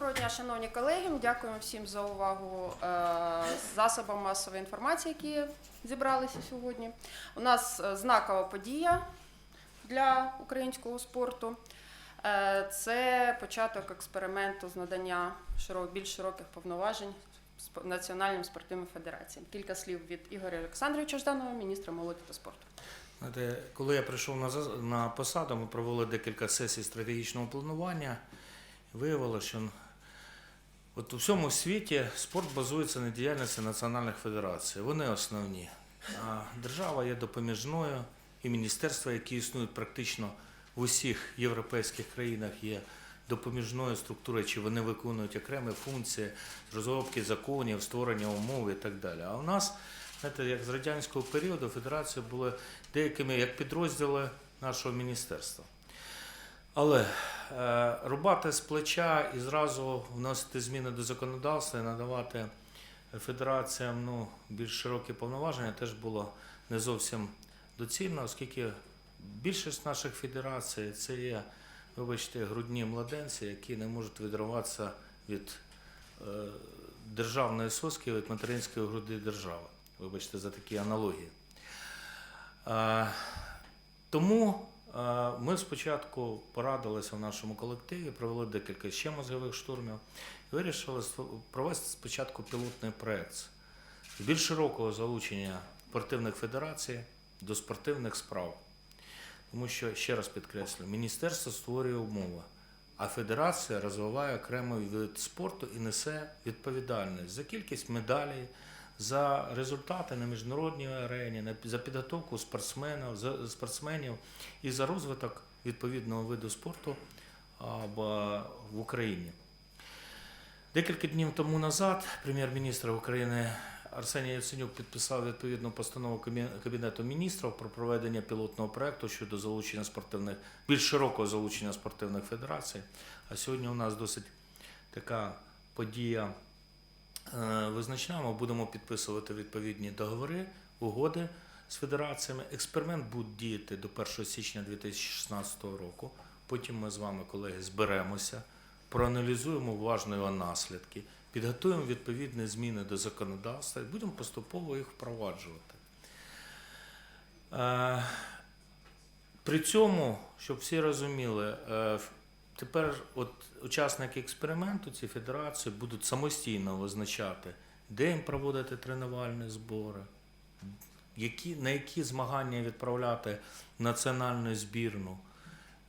Доброго дня, шановні колеги. Дякуємо всім за увагу е, засобам масової інформації, які зібралися сьогодні. У нас е, знакова подія для українського спорту. Е, Це початок експерименту з надання більш широких повноважень національним спортивним федераціям. Кілька слів від Ігоря Олександровича Жданова, міністра молоді та спорту. Знаєте, коли я прийшов на, на посаду, ми провели декілька сесій стратегічного планування. Виявилося, що от у всьому світі спорт базується на діяльності національних федерацій. Вони основні. А держава є допоміжною, і міністерства, які існують практично в усіх європейських країнах, є допоміжною структурою, чи вони виконують окремі функції розробки законів, створення умов і так далі. А у нас, знаєте, як з радянського періоду, федерації були деякими як підрозділи нашого міністерства. Але е, рубати з плеча і зразу вносити зміни до законодавства і надавати федераціям ну, більш широкі повноваження теж було не зовсім доцільно, оскільки більшість наших федерацій це є, вибачте, грудні младенці, які не можуть відриватися від е, державної соски, від материнської груди держави. Вибачте за такі аналогії. Е, тому ми спочатку порадилися в нашому колективі, провели декілька ще мозгових штурмів і вирішили провести спочатку пілотний проект з більш широкого залучення спортивних федерацій до спортивних справ. Тому що, ще раз підкреслю, міністерство створює умови, а федерація розвиває окремий вид спорту і несе відповідальність за кількість медалей, за результати на міжнародній арені, за підготовку спортсменів, за, спортсменів і за розвиток відповідного виду спорту в Україні. Декілька днів тому назад прем'єр-міністр України Арсеній Яценюк підписав відповідну постанову Кабінету міністрів про проведення пілотного проекту щодо залучення спортивних, більш широкого залучення спортивних федерацій. А сьогодні у нас досить така подія е, визначна. Ми будемо підписувати відповідні договори, угоди з федераціями. Експеримент буде діяти до 1 січня 2016 року. Потім ми з вами, колеги, зберемося, проаналізуємо уважно його наслідки, підготуємо відповідні зміни до законодавства і будемо поступово їх впроваджувати. Е, При цьому, щоб всі розуміли, е, тепер от учасники експерименту, ці федерації, будуть самостійно визначати, де їм проводити тренувальні збори, які, на які змагання відправляти національну збірну,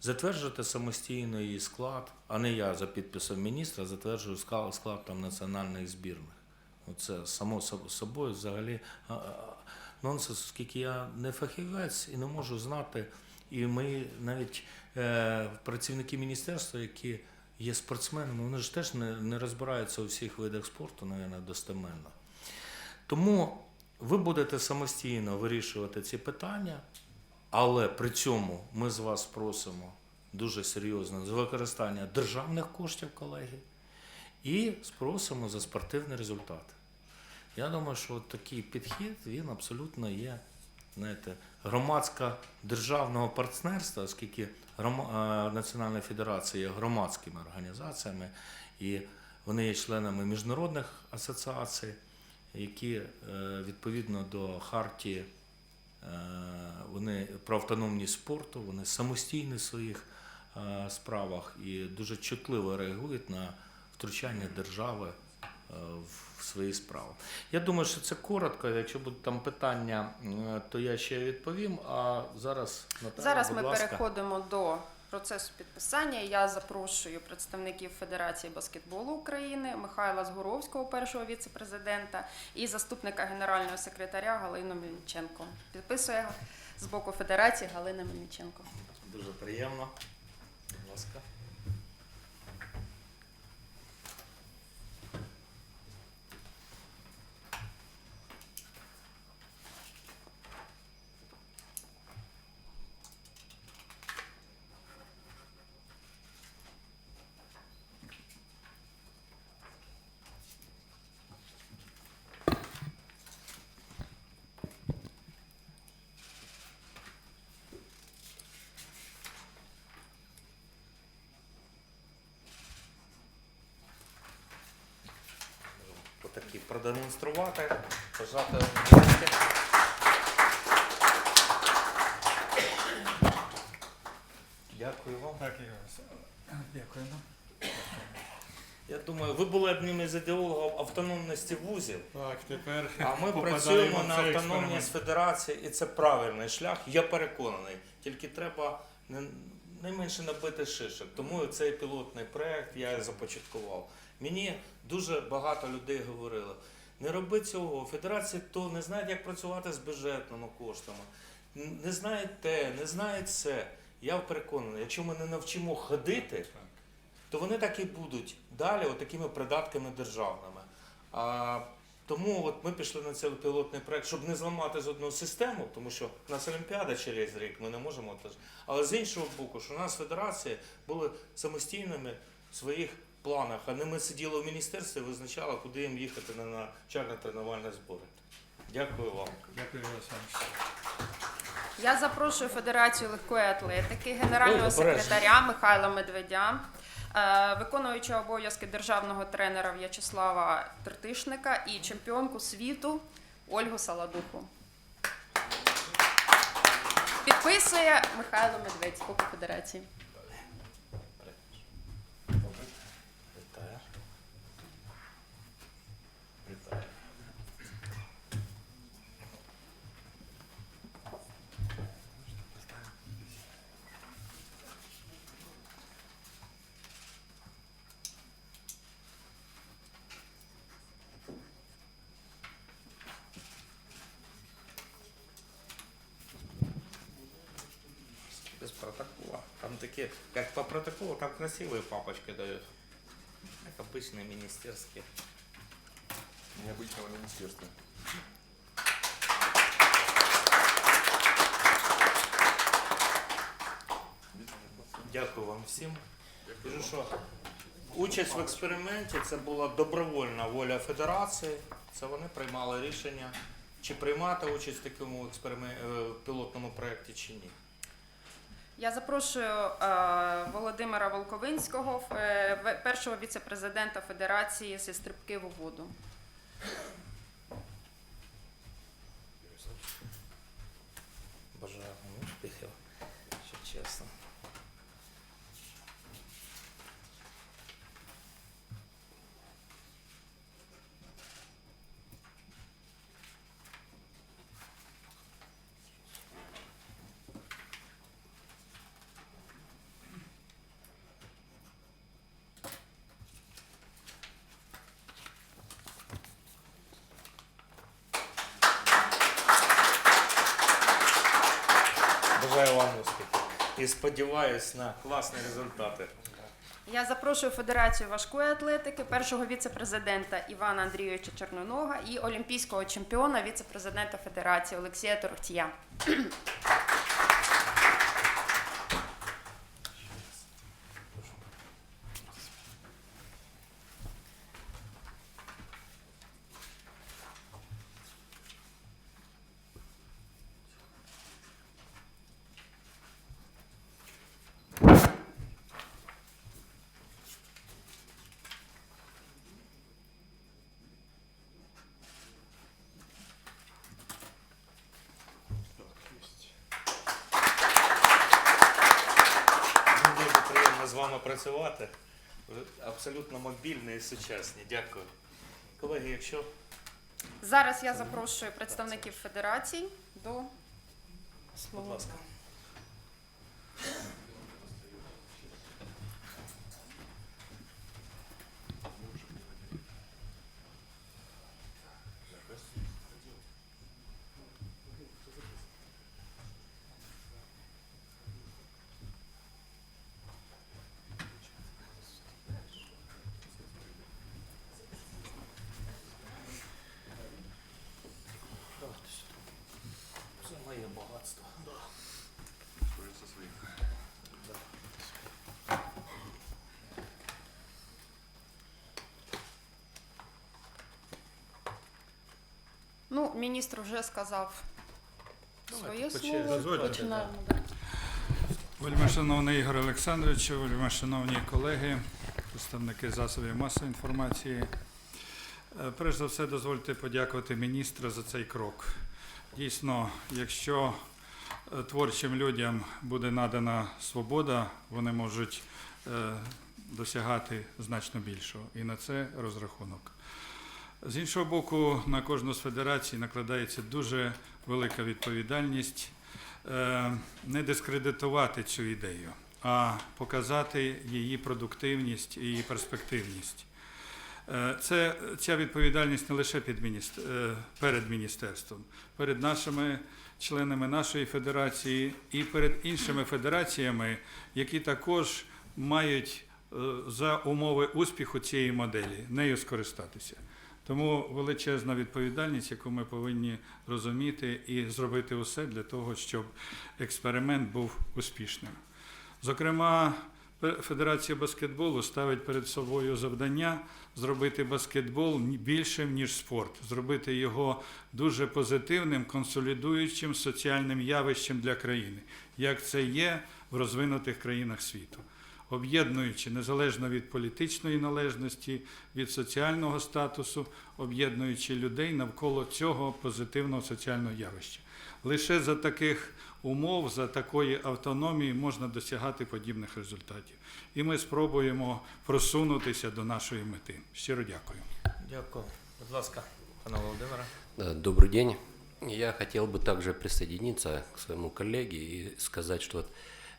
затверджувати самостійно її склад, а не я за підписом міністра затверджую склад, там національних збірних. Це само собою взагалі нонсенс, оскільки я не фахівець і не можу знати. І ми навіть е, працівники міністерства, які є спортсменами, вони ж теж не, не розбираються у всіх видах спорту, мабуть, достеменно. Тому ви будете самостійно вирішувати ці питання, але при цьому ми з вас просимо дуже серйозно за використання державних коштів, колеги, і спросимо за спортивний результат. Я думаю, що от такий підхід він абсолютно є знаєте, громадсько державного партнерства, оскільки е, Національна федерація є громадськими організаціями, і вони є членами міжнародних асоціацій, які е, відповідно до хартії е, вони про автономність спорту, вони самостійні в своїх справах і дуже чутливо реагують на втручання держави в свої справи. Я думаю, що це коротко. Якщо будуть там питання, е, то я ще відповім. А зараз Наталя, Зараз будь ми ласка. переходимо до процесу підписання. Я запрошую представників Федерації баскетболу України Михайла Згуровського, першого віце-президента, і заступника генерального секретаря Галину Мельниченко. Підписує з боку Федерації Галина Мельниченко. Дуже приємно. Будь ласка. Продемонструвати, пожати руки. Дякую вам. Дякуємо. Я думаю, ви були одним із ідеологів автономності вузів. Так, тепер А ми працюємо на з федерації, і це правильний шлях. Я переконаний. Тільки треба найменше набити шишок. Тому цей пілотний проект я започаткував. Мені дуже багато людей говорили. Не роби цього. Федерації то не знають, як працювати з бюджетними коштами. Не знають те, не знають це. Я переконаний, якщо ми не навчимо ходити, то вони так і будуть далі от такими придатками державними. А, тому от ми пішли на цей пілотний проект, щоб не зламати з одну систему, тому що у нас Олімпіада через рік, ми не можемо. Але з іншого боку, що у нас федерації були самостійними своїх планах, а не ми сиділи в міністерстві і визначали, куди їм їхати на навчально тренувальні збори. Дякую вам. Дякую, Олександр. Я запрошую Федерацію легкої атлетики, генерального Ой, секретаря Михайла Медведя, е, виконуючого обов'язки державного тренера В'ячеслава Тертишника і чемпіонку світу Ольгу Саладуху. Підписує Михайло Медведь, Кубок Федерації. Без протокола. Там такие, как по протоколу, там красивые папочки дают. Как обычные министерские. необычного министерства. Дякую вам всім. Кажу, що участь в експерименті це була добровольна воля федерації. Це вони приймали рішення, чи приймати участь в такому експеримен... е, пілотному проєкті чи ні. Я запрошую е, Володимира Волковинського, е, першого віце-президента Федерації зі стрибки в воду. Бажаю вам успіхів, що чесно. Бажаю вам успіхів і сподіваюсь на класні результати. Я запрошую Федерацію важкої атлетики, першого віце-президента Івана Андрійовича Чорнонога і олімпійського чемпіона, віце-президента Федерації Олексія Торохтія. Мені дуже приємно з вами працювати. Ви абсолютно мобільні і сучасні. Дякую. Колеги, якщо Зараз я запрошую представників федерацій до слова. будь ласка. Ну, міністр вже сказав своє слово. Починаємо. да. Вельмишановний Ігор Олександрович, вельмишановні колеги, представники засобів масової інформації. Е, Перш за все, дозвольте подякувати міністру за цей крок. Дійсно, якщо е, творчим людям буде надана свобода, вони можуть е, досягати значно більшого. І на це розрахунок. З іншого боку, на кожну з федерацій накладається дуже велика відповідальність е, не дискредитувати цю ідею, а показати її продуктивність і перспективність. Е, Це, ця відповідальність не лише під мініст... е, перед міністерством, перед нашими членами нашої федерації і перед іншими федераціями, які також мають за умови успіху цієї моделі нею скористатися. Тому величезна відповідальність, яку ми повинні розуміти і зробити усе для того, щоб експеримент був успішним. Зокрема, Федерація баскетболу ставить перед собою завдання зробити баскетбол більшим, ніж спорт, зробити його дуже позитивним, консолідуючим соціальним явищем для країни, як це є в розвинутих країнах світу. Об'єднуючи незалежно від політичної належності, від соціального статусу, об'єднуючи людей навколо цього позитивного соціального явища. Лише за таких умов, за такої автономії можна досягати подібних результатів. І ми спробуємо просунутися до нашої мети. Щиро дякую. Дякую. Будь ласка, пане Володимире. Да, Добрый день. Я хотел бы также присоединиться к своему коллеге и сказать, что вот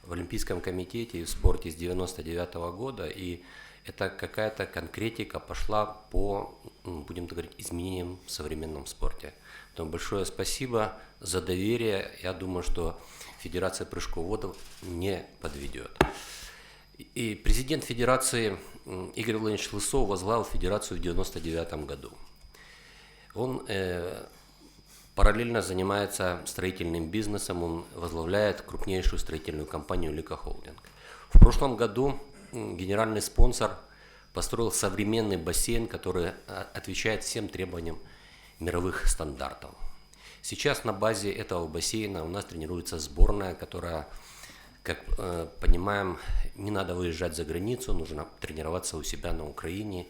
в Олимпийском комитете и в спорте с 99 года, и это какая-то конкретика пошла по, м, будем так говорить, изменениям в современном спорте. Поэтому большое спасибо за доверие. Я думаю, что Федерация прыжководов не подведет. И президент Федерации Игорь Владимирович Лысов возглавил Федерацию в 99 году. Он э, параллельно занимается строительным бизнесом, он возглавляет крупнейшую строительную компанию Лика Холдинг. В прошлом году генеральный спонсор построил современный бассейн, который а, отвечает всем требованиям мировых стандартов. Сейчас на базе этого бассейна у нас тренируется сборная, которая, как э, понимаем, не надо выезжать за границу, нужно тренироваться у себя на Украине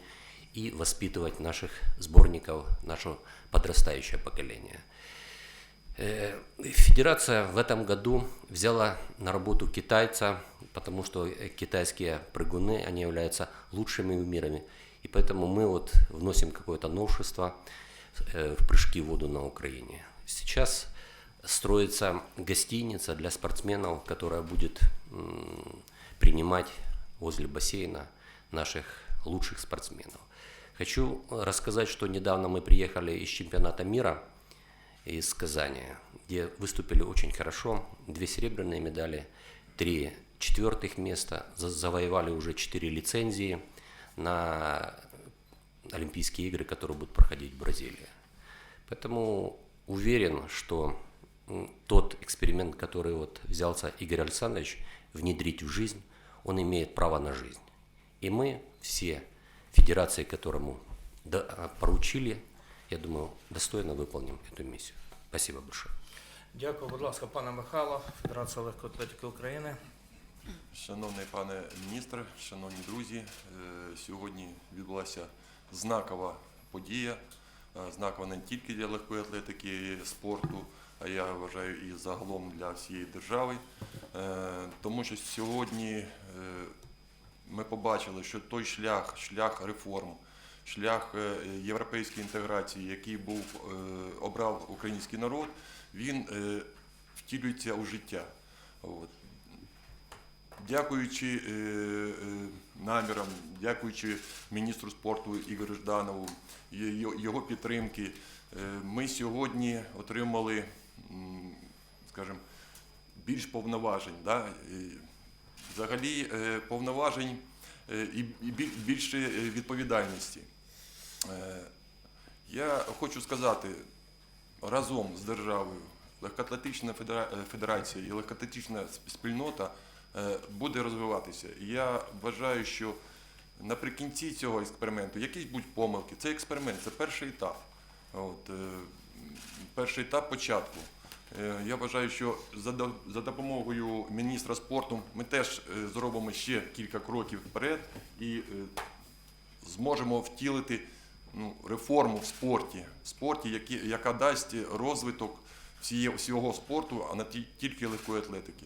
и воспитывать наших сборников, наше подрастающее поколение. Э, Федерация в этом году взяла на работу китайца, потому что э, китайские прыгуны, они являются лучшими в мире. И поэтому мы вот вносим какое-то новшество э, в прыжки в воду на Украине. Сейчас строится гостиница для спортсменов, которая будет принимать возле бассейна наших лучших спортсменов. Хочу рассказать, что недавно мы приехали из чемпионата мира из Казани, где выступили очень хорошо. Две серебряные медали, три четвертых места, за- завоевали уже четыре лицензии на Олимпийские игры, которые будут проходить в Бразилии. Поэтому уверен, что тот эксперимент, который вот взялся Игорь Александрович внедрить в жизнь, он имеет право на жизнь. И мы все федерации, которому а, поручили, я думаю, достойно выполним эту миссию. Спасибо большое. Дякую, будь ласка, пане Михайло, Федерація легкоатлетики України. Шановний пане міністр, шановні друзі, е, сьогодні відбулася знакова подія, е, знакова не тільки для легкої атлетики спорту, а я вважаю і загалом для всієї держави. Е, Тому що сьогодні ми побачили, що той шлях, шлях реформ, шлях е, європейської інтеграції, який був е, обрав український народ, він е, втілюється у життя. Дякуючи намірам, дякуючи міністру спорту Ігорю Жданову, його- підтримки, ми сьогодні отримали, скажімо, більш повноважень. Да? Взагалі повноважень і більше відповідальності. Е, Я хочу сказати, разом з державою легкоатлетична е, федерація і легкоатлетична спільнота е, буде розвиватися. Я вважаю, що наприкінці цього експерименту якісь будуть помилки. Це експеримент, це перший етап. От, перший етап початку. Я вважаю, що за, до- допомогою міністра спорту ми теж зробимо ще кілька кроків вперед і зможемо втілити ну, реформу в спорті, в спорті, які, яка дасть розвиток всіє- всього спорту, а не ті- тільки легкої атлетики.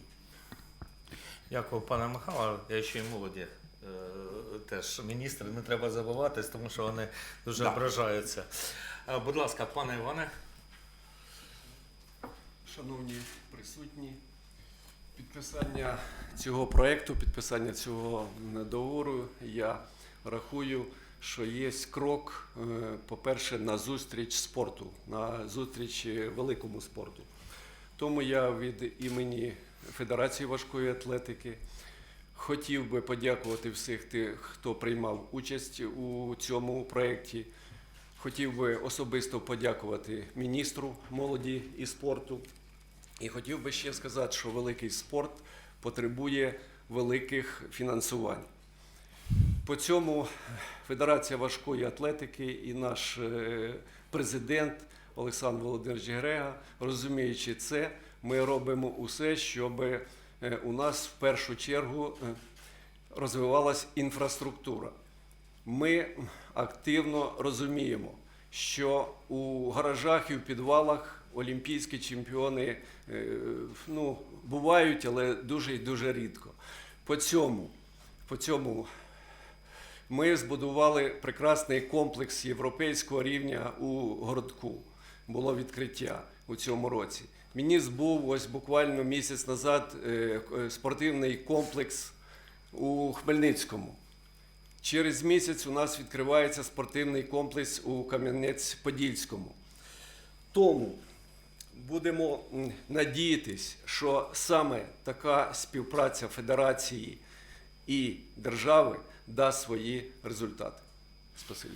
Дякую, пане Михайло. Я ще й молоді. е, Теж міністри не треба забуватись, тому що вони дуже Да. ображаються. Е, Будь ласка, пане Іване. Шановні присутні, підписання цього проекту, підписання цього договору, я рахую, що є крок, е, по-перше, на зустріч спорту, на зустріч великому спорту. Тому я від імені Федерації важкої атлетики хотів би подякувати всіх тих, хто приймав участь у цьому проєкті. Хотів би особисто подякувати міністру молоді і спорту. І хотів би ще сказати, що великий спорт потребує великих фінансувань. По цьому Федерація важкої атлетики і наш е, президент Олександр Володимирович Грега, розуміючи це, ми робимо усе, щоб е, у нас в першу чергу е, розвивалась інфраструктура. Ми активно розуміємо, що у гаражах і в підвалах олімпійські чемпіони е, ну, бувають, але дуже і дуже рідко. По цьому, по цьому ми збудували прекрасний комплекс європейського рівня у городку. Було відкриття у цьому році. Міністр був ось буквально місяць назад е, е, спортивний комплекс у Хмельницькому. Через місяць у нас відкривається спортивний комплекс у Кам'янець-Подільському. Тому будемо надіятись, що саме така співпраця федерації і держави дасть свої результати. Спасибі.